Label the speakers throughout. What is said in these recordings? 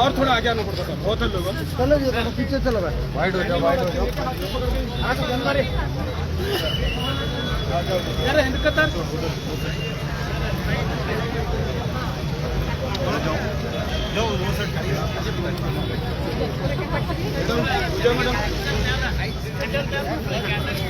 Speaker 1: और थोड़ा आगे आना पड़ता था। बहुत लोग।
Speaker 2: चलो जी थोड़ा पीछे चलो भाई।
Speaker 1: वाइड हो जाओ वाइड हो जाओ। जरा वाइड करो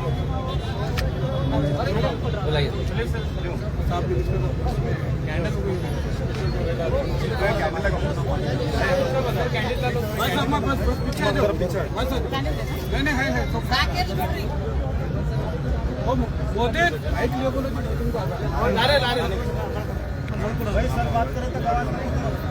Speaker 2: सर बात करें तो आवाज़ नहीं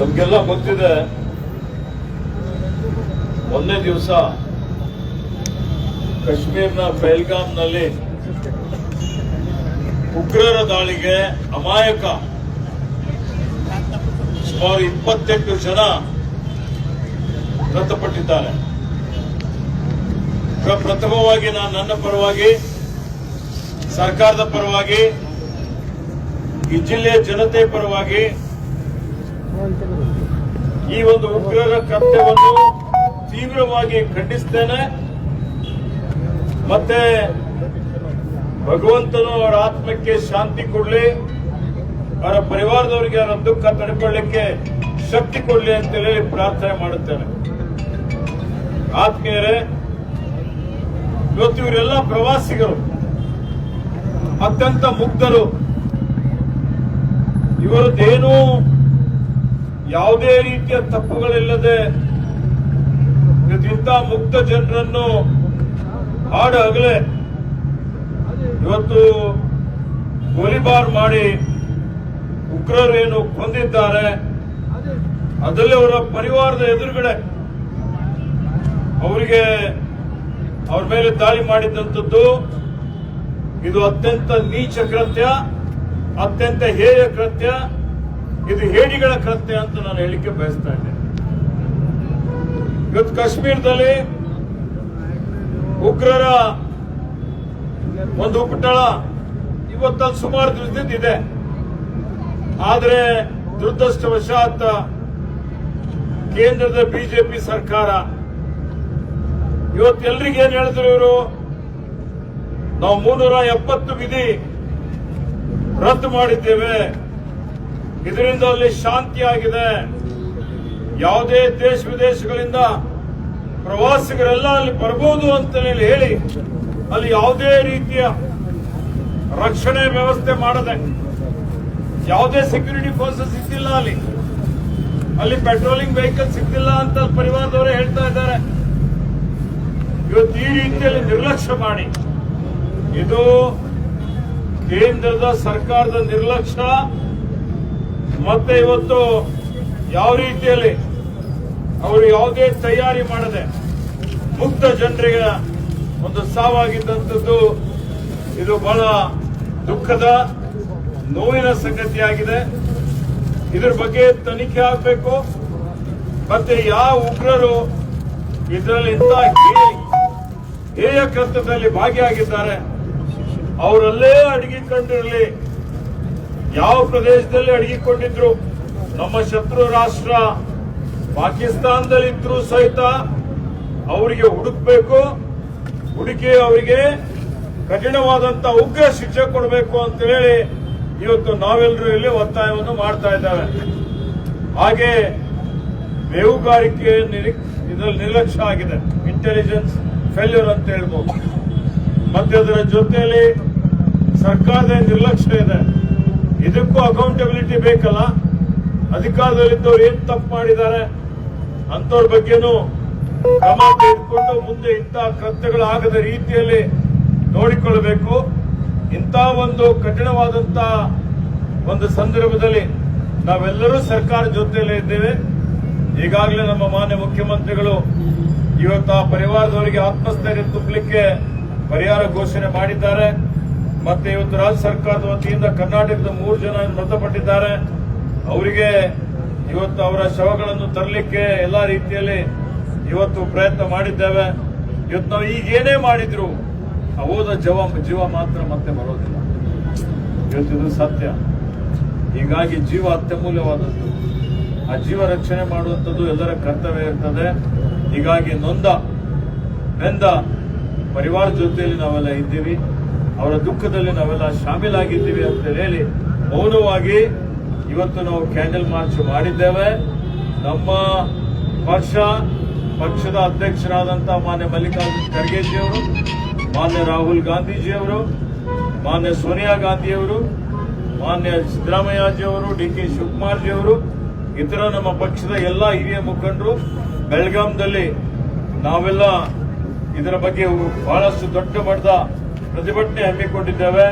Speaker 3: ನಮ್ಗೆಲ್ಲ ಗೊತ್ತಿದೆ. ಒಂದೇ ದಿವಸ ಕಾಶ್ಮೀರ್ನ ಪಹಲ್ಗಾಮ್ನಲ್ಲಿ ಉಗ್ರರ ದಾಳಿಗೆ ಅಮಾಯಕ ಸುಮಾರು ಇಪ್ಪತ್ತೆಂಟು ಜನ ಮೃತಪಟ್ಟಿದ್ದಾರೆ. ಪ್ರ- ಪ್ರಥಮವಾಗಿ ನಾನು ನನ್ನ ಪರವಾಗಿ, ಸರ್ಕಾರದ ಪರವಾಗಿ, ಈ ಜಿಲ್ಲೆಯ ಜನತೆ ಪರವಾಗಿ ಈ ಒಂದು ಉಗ್ರರ ಕೃತ್ಯವನ್ನು ತೀವ್ರವಾಗಿ ಖಂಡಿಸ್ತೇನೆ. ಮತ್ತೆ ಭಗವಂತನು ಅವರ ಆತ್ಮಕ್ಕೆ ಶಾಂತಿ ಕೊಡಲಿ, ಅವರ ಪರಿವಾರದವರಿಗೆ ಅವರ ದುಃಖ ತಡ್ಕೊಳ್ಳಿಕ್ಕೆ ಶಕ್ತಿ ಕೊಡಲಿ ಅಂತೇಳಿ ಪ್ರಾರ್ಥನೆ ಮಾಡುತ್ತೇನೆ. ಆತ್ಮೀಯರೇ, ಇವತ್ತು ಇವರೆಲ್ಲ ಪ್ರವಾಸಿಗರು, ಅತ್ಯಂತ ಮುಗ್ಧರು. ಇವರದ್ದೇನೂ ಯಾವುದೇ ರೀತಿಯ ತಪ್ಪುಗಳಿಲ್ಲದೆ ಇದಕ್ಕಿಂತ ಮುಕ್ತ ಜನರನ್ನು ಹಾಡು ಹಗಲೇ ಇವತ್ತು ಗೋಲಿಬಾರ್ ಮಾಡಿ ಉಗ್ರರು ಏನು ಕೊಂದಿದ್ದಾರೆ ಅದರಲ್ಲಿ ಅವರ ಪರಿವಾರದ ಎದುರುಗಡೆ ಅವರಿಗೆ ಅವ್ರ ಮೇಲೆ ದಾಳಿ ಮಾಡಿದಂಥದ್ದು. ಇದು ಅತ್ಯಂತ ನೀಚ ಕೃತ್ಯ, ಅತ್ಯಂತ ಹೇಯ ಕೃತ್ಯ. ಇದು ಹೇಡಿಗಳ ಕೃತ್ಯ ಅಂತ ನಾನು ಹೇಳಿಕೆ ಬಯಸ್ತಾ ಇದ್ದೇನೆ ಇವತ್ತು ಕಾಶ್ಮೀರದಲ್ಲಿ ಉಗ್ರರ ಒಂದು ಉಪಟಳ ಇವತ್ತಲ್ಲಿ ಸುಮಾರು ದಿವಸದಿಂದ ಇದೆ. ಆದರೆ ದುರದೃಷ್ಟವಶಾತ್ ಕೇಂದ್ರದ ಬಿಜೆಪಿ ಸರ್ಕಾರ ಇವತ್ತು ಎಲ್ರಿಗೆ ಏನ್ ಹೇಳಿದ್ರು ಇವರು? ನಾವು ಮುನ್ನೂರ ಎಪ್ಪತ್ತು ವಿಧಿ ರದ್ದು ಮಾಡಿದ್ದೇವೆ. ಇದರಿಂದ ಅಲ್ಲಿ ಶಾಂತಿಯಾಗಿದೆ. ಯಾವುದೇ ದೇಶ ವಿದೇಶಗಳಿಂದ ಪ್ರವಾಸಿಗರೆಲ್ಲ ಅಲ್ಲಿ ಬರಬಹುದು ಅಂತ ಹೇಳಿ, ಅಲ್ಲಿ ಯಾವುದೇ ರೀತಿಯ ರಕ್ಷಣೆ ವ್ಯವಸ್ಥೆ ಮಾಡದೆ, ಯಾವುದೇ ಸೆಕ್ಯೂರಿಟಿ ಫೋರ್ಸಸ್ ಇದ್ದಿಲ್ಲ ಅಲ್ಲಿ. ಅಲ್ಲಿ ಪೆಟ್ರೋಲಿಂಗ್ ವೆಹಿಕಲ್ ಸಿಗ್ತಿಲ್ಲ ಅಂತ ಪರಿವಾರದವರೇ ಹೇಳ್ತಾ ಇದ್ದಾರೆ. ಇವತ್ತು ಈ ರೀತಿಯಲ್ಲಿ ನಿರ್ಲಕ್ಷ್ಯ ಮಾಡಿ. ಇದು ಕೇಂದ್ರದ ಸರ್ಕಾರದ ನಿರ್ಲಕ್ಷ್ಯ. ಮತ್ತೆ ಇವತ್ತು ಯಾವ ರೀತಿಯಲ್ಲಿ ಅವರು ಯಾವುದೇ ತಯಾರಿ ಮಾಡದೆ ಮುಕ್ತ ಜನರಿಗೆ ಒಂದು ಸಾವಾಗಿದ್ದಂಥದ್ದು, ಇದು ಬಹಳ ದುಃಖದ, ನೋವಿನ ಸಂಗತಿಯಾಗಿದೆ. ಇದ್ರ ಬಗ್ಗೆ ತನಿಖೆ ಆಗಬೇಕು. ಮತ್ತೆ ಯಾವ ಉಗ್ರರು ಇದರಲ್ಲಿ ಇಂಥ ಹೇಯ ಕೃತ್ಯದಲ್ಲಿ ಭಾಗಿಯಾಗಿದ್ದಾರೆ, ಅವರಲ್ಲೇ ಅಡಗಿಕೊಂಡಿರಲಿ. ಯಾವ ಪ್ರದೇಶದಲ್ಲಿ ಅಡಗಿಕೊಂಡಿದ್ರು? ನಮ್ಮ ಶತ್ರು ರಾಷ್ಟ್ರ ಪಾಕಿಸ್ತಾನದಲ್ಲಿ ಇದ್ರು ಸಹಿತ ಅವರಿಗೆ ಹುಡುಕ್ಬೇಕು, ಹುಡುಕಿ ಅವರಿಗೆ ಕಠಿಣವಾದಂತ ಉಗ್ರ ಶಿಕ್ಷೆ ಕೊಡಬೇಕು ಅಂತ ಹೇಳಿ ಇವತ್ತು ನಾವೆಲ್ಲರೂ ಇಲ್ಲಿ ಒತ್ತಾಯವನ್ನು ಮಾಡ್ತಾ ಇದ್ದೇವೆ. ಹಾಗೆ ಬೇವುಗಾರಿಕೆ ಇದರಲ್ಲಿ ನಿರ್ಲಕ್ಷ್ಯ ಆಗಿದೆ. ಇಂಟೆಲಿಜೆನ್ಸ್ ಫೇಲ್ಯೂರ್ ಅಂತ ಹೇಳ್ಬೋದು. ಮತ್ತೆ ಅದರ ಜೊತೆಯಲ್ಲಿ ಸರ್ಕಾರದ ನಿರ್ಲಕ್ಷ್ಯ ಇದೆ. ಇದಕ್ಕೂ ಅಕೌಂಟಬಿಲಿಟಿ ಬೇಕಲ್ಲ? ಅಧಿಕಾರದಲ್ಲಿದ್ದವ್ರು ಏನ್ ತಪ್ಪು ಮಾಡಿದ್ದಾರೆ? ಅಂತವ್ರ ಬಗ್ಗೆನೂ ಕ್ರಮ ತೆಗೆದುಕೊಂಡು ಮುಂದೆ ಇಂತಹ ಕೃತ್ಯಗಳಾಗದ ರೀತಿಯಲ್ಲಿ ನೋಡಿಕೊಳ್ಳಬೇಕು. ಇಂಥ ಒಂದು ಕಠಿಣವಾದಂತ ಒಂದು ಸಂದರ್ಭದಲ್ಲಿ ನಾವೆಲ್ಲರೂ ಸರ್ಕಾರ ಜೊತೆಯಲ್ಲೇ ಇದ್ದೇವೆ. ಈಗಾಗಲೇ ನಮ್ಮ ಮಾನ್ಯ ಮುಖ್ಯಮಂತ್ರಿಗಳು ಇವತ್ತು ಆ ಪರಿವಾರದವರಿಗೆ ಆತ್ಮಸ್ಥೈರ್ಯ ತುಂಬಲಿಕ್ಕೆ ಪರಿಹಾರ ಘೋಷಣೆ ಮಾಡಿದ್ದಾರೆ. ಮತ್ತೆ ಇವತ್ತು ರಾಜ್ಯ ಸರ್ಕಾರದ ವತಿಯಿಂದ ಕರ್ನಾಟಕದ ಮೂರು ಜನ ಮೃತಪಟ್ಟಿದ್ದಾರೆ. ಅವರಿಗೆ ಇವತ್ತು ಅವರ ಶವಗಳನ್ನು ತರಲಿಕ್ಕೆ ಎಲ್ಲಾ ರೀತಿಯಲ್ಲಿ ಇವತ್ತು ಪ್ರಯತ್ನ ಮಾಡಿದ್ದೇವೆ. ಇವತ್ತು ನಾವು ಈಗೇನೇ ಮಾಡಿದ್ರು ಹೋದ ಜವ, ಜೀವ ಮಾತ್ರ ಮತ್ತೆ ಬರೋದಿಲ್ಲ. ಇವತ್ತಿದ್ರು ಸತ್ಯ. ಹೀಗಾಗಿ ಜೀವ ಅತ್ಯಮೂಲ್ಯವಾದದ್ದು. ಆ ಜೀವ ರಕ್ಷಣೆ ಮಾಡುವಂಥದ್ದು ಎಲ್ಲರ ಕರ್ತವ್ಯ ಇರ್ತದೆ. ಹೀಗಾಗಿ ನೊಂದ, ಬೆಂದ, ಪರಿವಾರ ಜೊತೆಯಲ್ಲಿ ನಾವೆಲ್ಲ ಇದ್ದೀವಿ. ಅವರ ದುಃಖದಲ್ಲಿ ನಾವೆಲ್ಲ ಶಾಮೀಲಾಗಿದ್ದೀವಿ ಅಂತ ಹೇಳಿ ಮೌನವಾಗಿ ಇವತ್ತು ನಾವು ಕ್ಯಾಂಡಲ್ ಮಾರ್ಚ್ ಮಾಡಿದ್ದೇವೆ. ನಮ್ಮ ಪಕ್ಷ, ಪಕ್ಷದ ಅಧ್ಯಕ್ಷರಾದಂತಹ ಮಾನ್ಯ ಮಲ್ಲಿಕಾರ್ಜುನ್ ಖರ್ಗೆಜಿಯವರು, ಮಾನ್ಯ ರಾಹುಲ್ ಗಾಂಧೀಜಿಯವರು, ಮಾನ್ಯ ಸೋನಿಯಾ ಗಾಂಧಿಯವರು, ಮಾನ್ಯ ಸಿದ್ದರಾಮಯ್ಯಜಿಯವರು, ಡಿ ಕೆ ಶಿವಕುಮಾರ್ಜಿಯವರು, ಇತರ ನಮ್ಮ ಪಕ್ಷದ ಎಲ್ಲ ಹಿರಿಯ ಮುಖಂಡರು ಬೆಳಗಾಂದಲ್ಲಿ ನಾವೆಲ್ಲ ಇದರ ಬಗ್ಗೆ ಬಹಳಷ್ಟು ದೊಡ್ಡ ಮಟ್ಟದ ಪ್ರತಿಭಟನೆ ಹಮ್ಮಿಕೊಂಡಿದ್ದೇವೆ.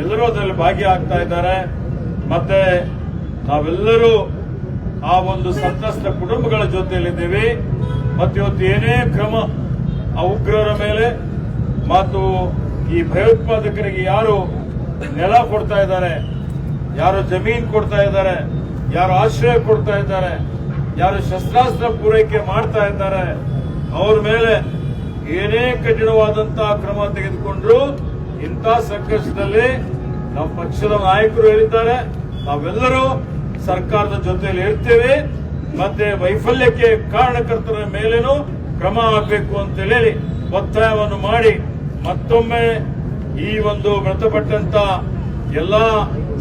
Speaker 3: ಎಲ್ಲರೂ ಅದರಲ್ಲಿ ಭಾಗಿಯಾಗ್ತಾ ಇದ್ದಾರೆ. ಮತ್ತೆ ನಾವೆಲ್ಲರೂ ಆ ಒಂದು ಸಂತ್ರಸ್ತ ಕುಟುಂಬಗಳ ಜೊತೆಯಲ್ಲಿದ್ದೇವೆ. ಮತ್ತು ಇವತ್ತು ಏನೇ ಕ್ರಮ ಆ ಉಗ್ರರ ಮೇಲೆ, ಮತ್ತು ಈ ಭಯೋತ್ಪಾದಕರಿಗೆ ಯಾರು ನೆಲ ಕೊಡ್ತಾ ಇದ್ದಾರೆ, ಯಾರು ಜಮೀನ್ ಕೊಡ್ತಾ ಇದ್ದಾರೆ, ಯಾರು ಆಶ್ರಯ ಕೊಡ್ತಾ ಇದ್ದಾರೆ, ಯಾರು ಶಸ್ತ್ರಾಸ್ತ್ರ ಪೂರೈಕೆ ಮಾಡ್ತಾ ಇದ್ದಾರೆ, ಅವ್ರ ಮೇಲೆ ಏನೇ ಕಠಿಣವಾದಂತಹ ಕ್ರಮ ತೆಗೆದುಕೊಂಡ್ರು ಇಂಥ ಸಂಕಷ್ಟದಲ್ಲಿ ನಮ್ಮ ಪಕ್ಷದ ನಾಯಕರು ಹೇಳಿದ್ದಾರೆ, ನಾವೆಲ್ಲರೂ ಸರ್ಕಾರದ ಜೊತೆಯಲ್ಲಿ ಇರ್ತೇವೆ. ಮತ್ತೆ ವೈಫಲ್ಯಕ್ಕೆ ಕಾರಣಕರ್ತರ ಮೇಲೇನೂ ಕ್ರಮ ಆಗಬೇಕು ಅಂತ ಹೇಳಿ ಒತ್ತಾಯವನ್ನು ಮಾಡಿ ಮತ್ತೊಮ್ಮೆ ಈ ಒಂದು ಮೃತಪಟ್ಟಂತ ಎಲ್ಲಾ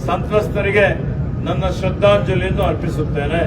Speaker 3: ಸಂತ್ರಸ್ತರಿಗೆ ನನ್ನ ಶ್ರದ್ಧಾಂಜಲಿಯನ್ನು ಅರ್ಪಿಸುತ್ತೇನೆ.